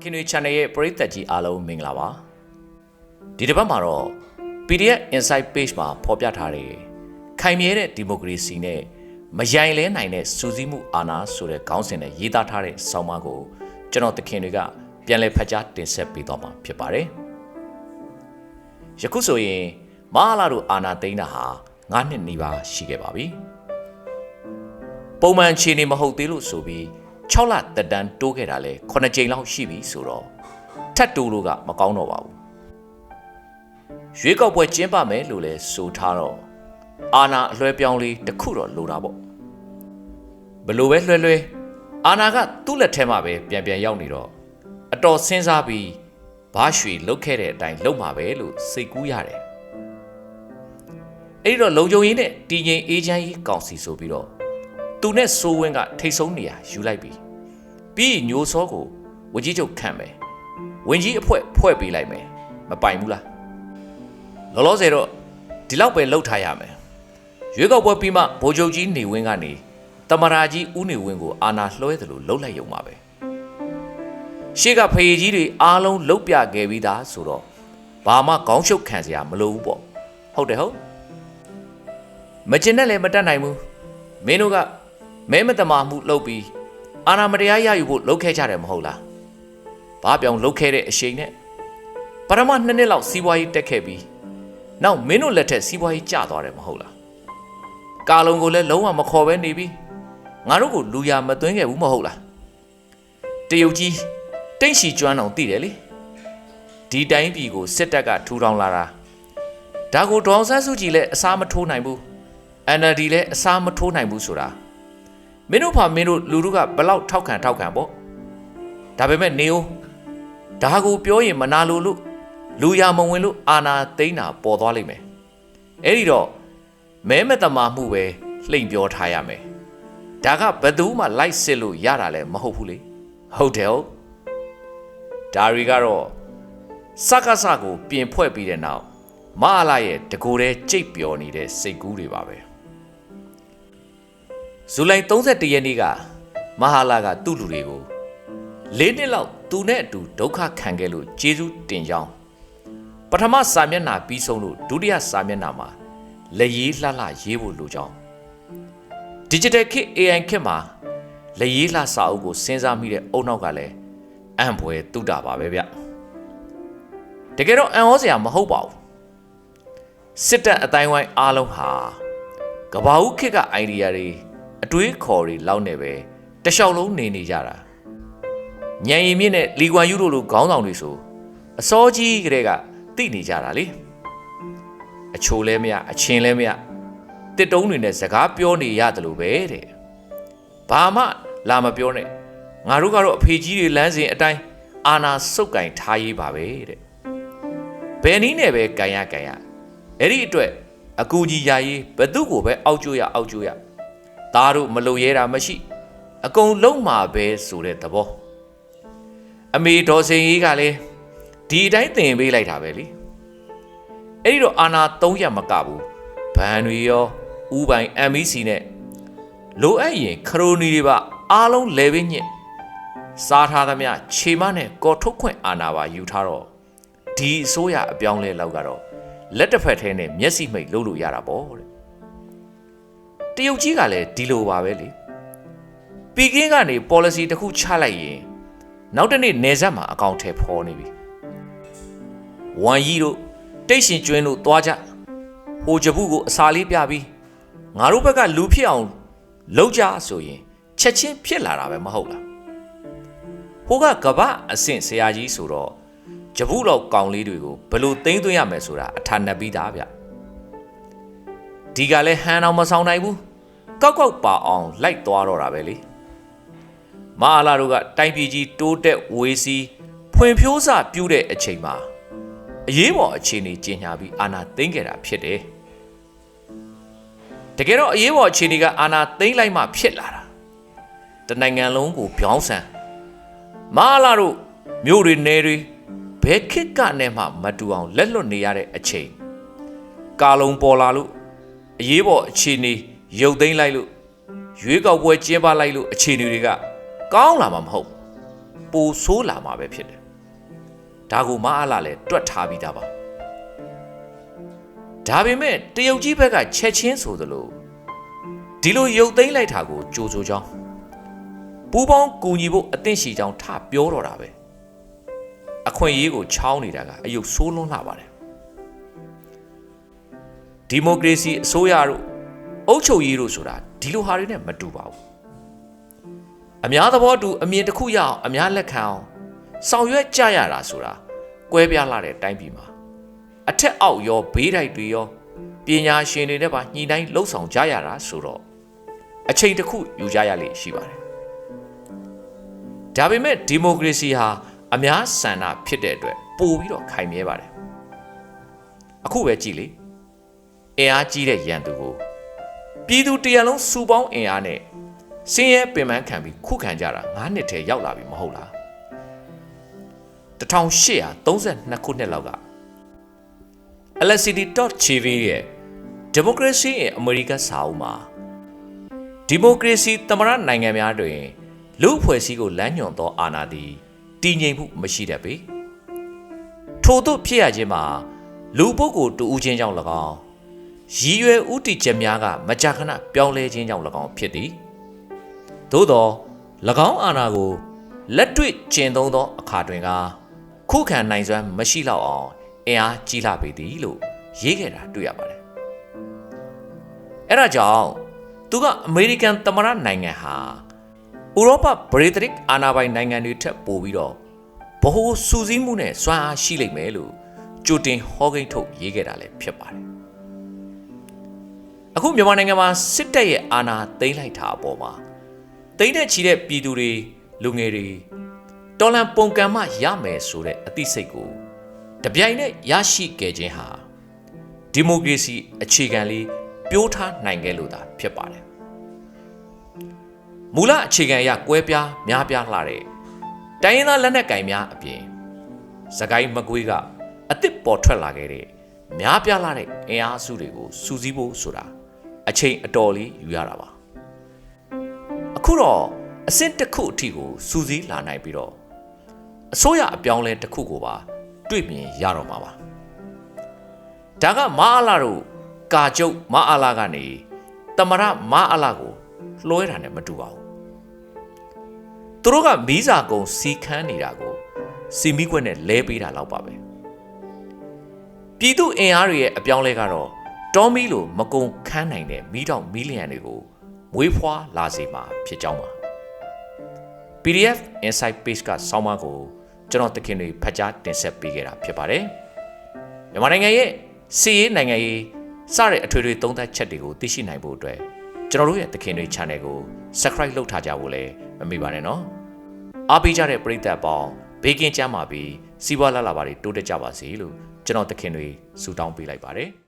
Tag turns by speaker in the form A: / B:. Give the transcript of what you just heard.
A: ခင်တွေ channel ရဲ့ပရိသတ်ကြီးအားလုံးမင်္ဂလာပါဒီတစ်ပတ်မှာတော့ PDF Insight Page မှာဖော်ပြထားတဲ့ခိုင်မြဲတဲ့ဒီမိုကရေစီနဲ့မယိုင်လဲနိုင်တဲ့စူးစီးမှုအာဏာဆိုတဲ့ခေါင်းစဉ်နဲ့ရေးသားထားတဲ့ဆောင်းပါးကိုကျွန်တော်သခင်တွေကပြန်လည်ဖတ်ကြားတင်ဆက်ပေးသွားမှာဖြစ်ပါတယ်ယခုဆိုရင်မဟာလာတို့အာဏာသိမ်းတာဟာ9နှစ်နီးပါးရှိခဲ့ပါပြီပုံမှန်ခြေနေမဟုတ်သေးလို့ဆိုပြီး 6လတက်တန်းတိုးခဲ့တာလဲ9ကြိမ်လောက်ရှိပြီဆိုတော့ထပ်တိုးလို့ကမကောင်းတော့ပါဘူးရွေးကောက်ပွဲကျင်းပမယ်လို့လဲဆိုထားတော့အာနာအလွှဲပြောင်းလေးတစ်ခုတော့လိုတာပေါ့ဘလို့ပဲလွှဲလွှဲအာနာကသူ့လက်ထဲမှာပဲပြန်ပြန်ရောက်နေတော့အတော်စဉ်းစားပြီးဘာရွှေလုတ်ခဲ့တဲ့အတိုင်းလုံမှာပဲလို့စိတ်ကူးရတယ်အဲ့ဒီတော့လုံခြုံရေးနဲ့တည်ငြိမ်အေးချမ်းရေးကောင်စီဆိုပြီးတော့ သူနဲ့စိုးဝင်းကထိတ်ဆုံးနေရယူလိုက်ပြီပြီးရင်ညိုစောကိုဝကြီးချုပ်ခန့်မယ်ဝင်ကြီးအဖွဲဖွဲ့ပေးလိုက်မယ်မပိုင်ဘူးလားလောလောဆယ်တော့ဒီလောက်ပဲလှုပ်ထားရမယ်ရွေးကောက်ပွဲပြီးမှဗိုလ်ချုပ်ကြီးနေဝင်းကနေတမရာကြီးဦးနေဝင်းကိုအာဏာလွှဲတယ်လို့လှုပ်လိုက်ရုံပါပဲရှေ့ကဖရေကြီးတွေအားလုံးလှုပ်ပြခဲ့ပြီးသားဆိုတော့ဘာမှခေါင်းရှုပ်ခံစရာမလိုဘူးပေါ့ဟုတ်တယ်ဟုတ်မကျင်နဲ့လည်းမတတ်နိုင်ဘူးမင်းတို့က မဲမတမာမှုလုပ်ပြီးအာဏာမတရားရယူဖို့လုပ်ခဲ့ကြတယ်မဟုတ်လားဘာပြောင်လုပ်ခဲ့တဲ့အရှိန်နဲ့ပရမနှစ်နှစ်လောက်စီးပွားရေးတက်ခဲ့ပြီးနောက်မင်းတို့လက်ထက်စီးပွားရေးကျသွားတယ်မဟုတ်လားကာလုံကိုလည်းလုံးဝမခေါ်ပဲနေပြီးငါတို့ကိုလူရမသွင်းခဲ့ဘူးမဟုတ်လားတရုတ်ကြီးတိန့်ရှီကျွမ်းအောင်တည်တယ်လေဒီတိုင်းပြည်ကိုစစ်တပ်ကထူထောင်လာတာဒါကိုဒေါအောင်ဆန်းစုကြည်လည်းအစားမထိုးနိုင်ဘူး NLD လည်းအစားမထိုးနိုင်ဘူးဆိုတာ မင်းတို့ဖာမင်းတို့လူတို့ကဘလောက်ထောက်ခံထောက်ခံပေါ့ဒါပေမဲ့နေဦးဒါကိုပြောရင်မနာလိုလို့လူရမဝင်လို့အာနာသိန်းတာပေါ်သွားလိမ့်မယ်အဲ့ဒီတော့မဲမတမာမှုပဲလှိမ့်ပြောထားရမယ်ဒါကဘယ်သူမှလိုက်စစ်လို့ရတာလည်းမဟုတ်ဘူးလေဟုတ်တယ်ဟုတ်ဒါရီကတော့စက္ကစကိုပြင်ဖွဲ့ပြီးတဲ့နောက်မဟာလာရဲ့တကိုယ်တည်းကြိတ်ပျော်နေတဲ့စိတ်ကူးတွေပါပဲ ဇူလိုင်31ရက်နေ့ကမဟာလာကသူ့လူတွေကို၄နှစ်လောက်သူနဲ့အတူဒုက္ခခံခဲ့လို့ကျေးဇူးတင်ကြောင်းပထမစာမျက်နှာပြီးဆုံးလို့ဒုတိယစာမျက်နှာမှာလက်ရေးလှလှရေးဖို့လိုကြောင်း digital kit AI ခစ်မှာလက်ရေးလှစာအုပ်ကိုစဉ်းစားမိတဲ့အုံနောက်ကလည်းအံ့ဖွယ်တုတာပါပဲဗျတကယ်တော့အံ့ဩစရာမဟုတ်ပါဘူးစစ်တပ်အတိုင်းဝိုင်းအားလုံးဟာကဘာဦးခစ်ကအိုင်ဒီယာတွေ အတွေးခေါ်တွေလောက်နေပဲတလျှောက်လုံးနေနေကြတာညံရင်မြင့်နဲ့လီကွမ်ယူတို့လိုခေါင်းဆောင်တွေဆိုအစောကြီးကလေးကသိနေကြတာလေအချိုလဲမရအချင်းလဲမရတစ်တုံးတွေနဲ့စကားပြောနေရတယ်လို့ပဲတဲ့ဘာမှလာမပြောနဲ့ငါတို့ကတော့အဖေကြီးတွေလမ်းစဉ်အတိုင်းအာနာစုပ်ကင်ထားရေးပါပဲတဲ့ဘယ်နည်းနဲ့ပဲကန်ရကန်ရအဲ့ဒီအတွက်အကူကြီးယာရေးဘသူ့ကိုပဲအောက်ကျိုးရအောက်ကျိုးရ သားတို့မလုံရဲတာမရှိ အကုန်လုံးမှာပဲဆိုတဲ့သဘောအမေဒေါ်စင်ကြီးကလည်းဒီအတိုင်းသင်ပေးလိုက်တာပဲလေအဲ့ဒီတော့အာနာ၃ရက်မကဘူးဘန်တွေရောဥပိုင် MEC နဲ့လိုအပ်ရင်ခရိုနီတွေပါအားလုံးလဲပင်းညစ်စားထားသမျှခြေမနဲ့ကော်ထုတ်ခွင့်အာနာပါယူထားတော့ဒီအစိုးရအပြောင်းလဲလောက်ကတော့လက်တစ်ဖက်ထဲနဲ့မျက်စိမိတ်လုပ်လို့ရတာပေါ့တဲ့ တရုတ်ကြီးကလည်းဒီလိုပါပဲလေပီကင်းကနေ policy တစ်ခုချလိုက်ရင်နောက်တနေ့နေဆက်မှာအကောင့်ထဲဖော်နေပြီဝမ်ရီတို့တိတ်ရှင်ကျွင်းတို့သွားကြဟိုဂျပုကိုအစာလေးပြပြီးငါတို့ဘက်ကလူဖြစ်အောင်လုပ်ကြဆိုရင်ချက်ချင်းဖြစ်လာတာပဲမဟုတ်လားဟိုကကပအဆင့်ဆရာကြီးဆိုတော့ဂျပုလောက်ကောင်လေးတွေကိုဘယ်လိုသိမ်းသွင်းရမယ်ဆိုတာအထာဏပြီးသားဗျဒီကလည်းဟန်အောင်မဆောင်နိုင်ဘူး ကောက်ကောက်ပါအောင်လိုက်သွားတော့တာပဲလေမဟာလာတို့ကတိုင်ပြည်ကြီးတိုးတက်ဝေးစီဖွံ့ဖြိုးစပြုတဲ့အချိန်မှာအရေးပေါ်အခြေအနေကြီးညာပြီးအာဏာသိမ်းခဲ့တာဖြစ်တယ်တကယ်တော့အရေးပေါ်အခြေအနေကအာဏာသိမ်းလိုက်မှဖြစ်လာတာတနိုင်ငံလုံးကိုပြောင်းဆန်မဟာလာတို့မြို့တွေနယ်တွေဘယ်ခစ်ကနဲ့မှမတူအောင်လက်လွတ်နေရတဲ့အချိန်ကာလုံပေါ်လာလို့အရေးပေါ်အခြေအနေ ရုပ်သိမ်းလိုက်လို့ရွေးကောက်ပွဲကျင်းပလိုက်လို့အခြေအနေတွေကကောင်းလာမှာမဟုတ်ပိုဆိုးလာမှာပဲဖြစ်တယ်ဒါကိုမအားလာလဲတွက်ထားပြီးသားပါဒါပေမဲ့တရုတ်ကြီးဘက်ကချက်ချင်းဆိုသလိုဒီလိုရုပ်သိမ်းလိုက်တာကိုကြိုးစိုးကြောင်းပူပေါင်းကူညီဖို့အသင့်ရှိကြောင်းထပြောတော့တာပဲအခွင့်အရေးကိုချောင်းနေတာကအယုတ်ဆိုးလွန်းလာပါတယ်ဒီမိုကရေစီအစိုးရတို့ အုပ်ချုပ်ရေးတို့ဆိုတာဒီလိုဟာတွေနဲ့မတူပါဘူးအများသဘောတူအမြင်တစ်ခုရအောင်အများလက်ခံအောင်ဆောင်ရွက်ကြရတာဆိုတာကွဲပြားလာတဲ့တိုင်းပြည်မှာအထက်အောက်ရောဘေးတိုက်တွေရောပညာရှင်တွေနဲ့ပါညှိနှိုင်းလှုပ်ဆောင်ကြရတာဆိုတော့အချိန်တစ်ခုယူကြရလိမ့်ရှိပါတယ်ဒါပေမဲ့ဒီမိုကရေစီဟာအများဆန္ဒဖြစ်တဲ့အတွက်ပိုပြီးတော့ခိုင်မြဲပါတယ်အခုပဲကြည်လေအင်အားကြီးတဲ့ရန်သူကို ပြည်သူတရလုံးစူပေါင်းအင်အားနဲ့စင်းရဲပင်ပန်းခံပြီးခုခံကြတာ9နှစ်ထဲရောက်လာပြီမဟုတ်လား1832ခုနှစ်လောက်က LCD.TV ရဲ့ Democracy in America စာအုပ်မှာဒီမိုကရေစီသမရနိုင်ငံများတွင်လူအဖွဲ့အစည်းကိုလမ်းညွှန်သောအာဏာသည်တည်ငြိမ်မှုမရှိတတ်ပေထို့သို့ဖြစ်ရခြင်းမှာလူပုဂ္ဂိုလ်တူဦးချင်းကြောင့်၎င်း ရည်ရွယ်ဥတီချက်များကမကြာခဏပြောင်းလဲခြင်းကြောင့်၎င်းဖြစ်သည်သို့သော၎င်းအာဏာကိုလက်တွေ့ကျင့်သုံးသောအခါတွင်ကခုခံနိုင်စွမ်းမရှိတော့အောင်အင်အားကြီးလာပေသည်လို့ရေးခဲ့တာတွေ့ရပါတယ်အဲ့ဒါကြောင့်သူကအမေရိကန်သမ္မတနိုင်ငံဟာဥရောပဗြိတိန်အာဏာပိုင်နိုင်ငံတွေထက်ပိုပြီးတော့ဗဟိုစူးစီးမှုနဲ့စွမ်းအားရှိလိမ့်မယ်လို့ကြိုတင်ဟောကိန်းထုတ်ရေးခဲ့တာလည်းဖြစ်ပါတယ် အခုမြန်မာနိုင်ငံမှာစစ်တပ်ရဲ့အာဏာသိမ်းလိုက်တာအပေါ်မှာတိမ့်တဲ့ချီတဲ့ပြည်သူတွေလူငယ်တွေတော်လန်ပုံကံမှရမယ်ဆိုတဲ့အသိစိတ်ကိုတပြိုင်နက်ရရှိခဲ့ခြင်းဟာဒီမိုကရေစီအခြေခံလေးပြိုးထားနိုင်ခဲ့လို့သာဖြစ်ပါတယ်မူလအခြေခံအရကွဲပြားများပြားလှတဲ့တိုင်းရင်းသားလက်နက်ကင်များအပြင်စကိုင်းမကွေးကအစ်စ်ပေါ်ထွက်လာခဲ့တဲ့များပြားလှတဲ့အင်အားစုတွေကိုစူးစီးဖို့ဆိုတာ အချိန်အတော်လေးယူရတာပါအခုတော့အဆင့်တစ်ခုအထိကိုစူးစီးလာနိုင်ပြီးတော့အစိုးရအပြောင်းလဲတစ်ခုကိုပါတွေ့မြင်ရတော့မှာပါဒါကမအားလာတို့ကာကျုပ်မအားလာကနေတမရမအားလာကိုလွှဲတာနဲ့မတူပါဘူးသူတို့ကမီးစာကုံစီခန်းနေတာကိုစီမီခွက်နဲ့လဲပေးတာလောက်ပါပဲပြည်သူအင်အားတွေရဲ့အပြောင်းလဲကတော့ တောမီလိုမကုံခန်းနိုင်တဲ့မီးတောင်မီလီယံတွေကိုမွေးဖွားလာစေမှာဖြစ်ကြောင်းပါ PDF Insight Page ကဆောင်းပါးကိုကျွန်တော်တခင်တွေဖတ်ကြားတင်ဆက်ပေးခဲ့တာဖြစ်ပါတယ်မြန်မာနိုင်ငံရဲ့စီးရေးနိုင်ငံရေးစတဲ့အထွေထွေသုံးသပ်ချက်တွေကိုသိရှိနိုင်ဖို့အတွက်ကျွန်တော်တို့ရဲ့တခင်တွေ channel ကို subscribe လုပ်ထားကြဖို့လည်းမမေ့ပါနဲ့နော်အားပေးကြတဲ့ပရိသတ်ပေါင်းဘေးကင်းကြမှာပြီးစီးပွားလာလာပါတွေတိုးတက်ကြပါစေလို့ကျွန်တော်တခင်တွေဆုတောင်းပေးလိုက်ပါတယ်